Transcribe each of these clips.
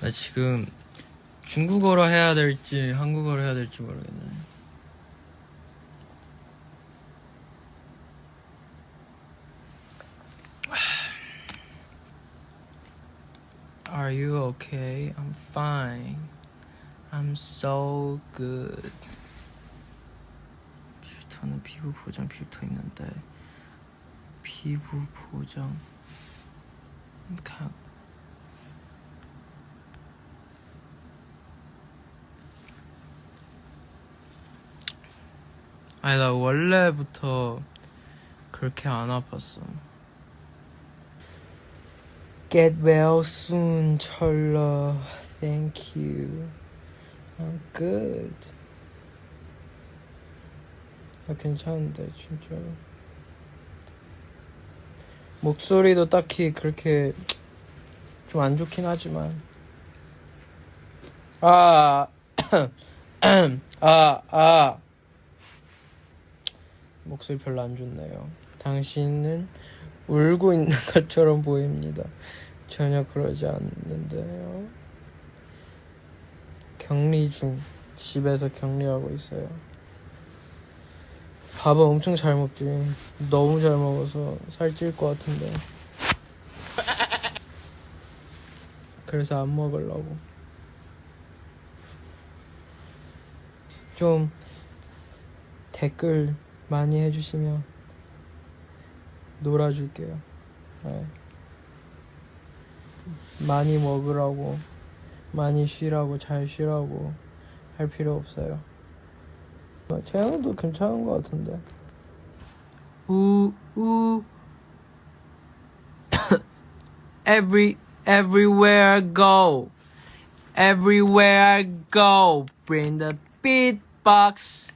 나 지금 중국어로 해야 될지 한국어로 해야 될지 모르겠네. Are you okay? I'm fine. I'm so good. 필터는 피부 보정 필터 있는데 피부 보정 가 아니 나 원래부터 그렇게 안 아팠어. Get well soon, 철러. Thank you. I'm good. 나 괜찮은데 진짜. 목소리도 딱히 그렇게 좀 안 좋긴 하지만. 아, 아, 아. 목소리 별로 안 좋네요. 당신은 울고 있는 것처럼 보입니다. 전혀 그러지 않는데요. 격리 중. 집에서 격리하고 있어요. 밥은 엄청 잘 먹지. 너무 잘 먹어서 살찔 것 같은데. 그래서 안 먹으려고. 좀 댓글 많이 해주시면 놀아줄게요. 네. 많이 먹으라고, 많이 쉬라고, 잘 쉬라고 할 필요 없어요. 어, 재영도 괜찮은 것 같은데. 우, 우. Every, everywhere I go. Everywhere I go. Bring the beatbox.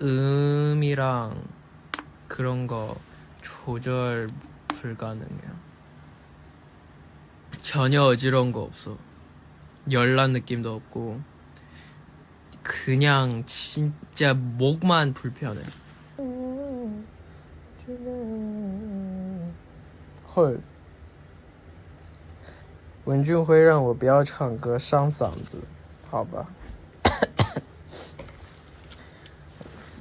음이랑 그런 거 조절 불가능해요. 전혀 어지러운 거 없어. 열난 느낌도 없고 그냥 진짜 목만 불편해. 헐. 文俊辉让我不要唱歌，伤嗓子，好吧。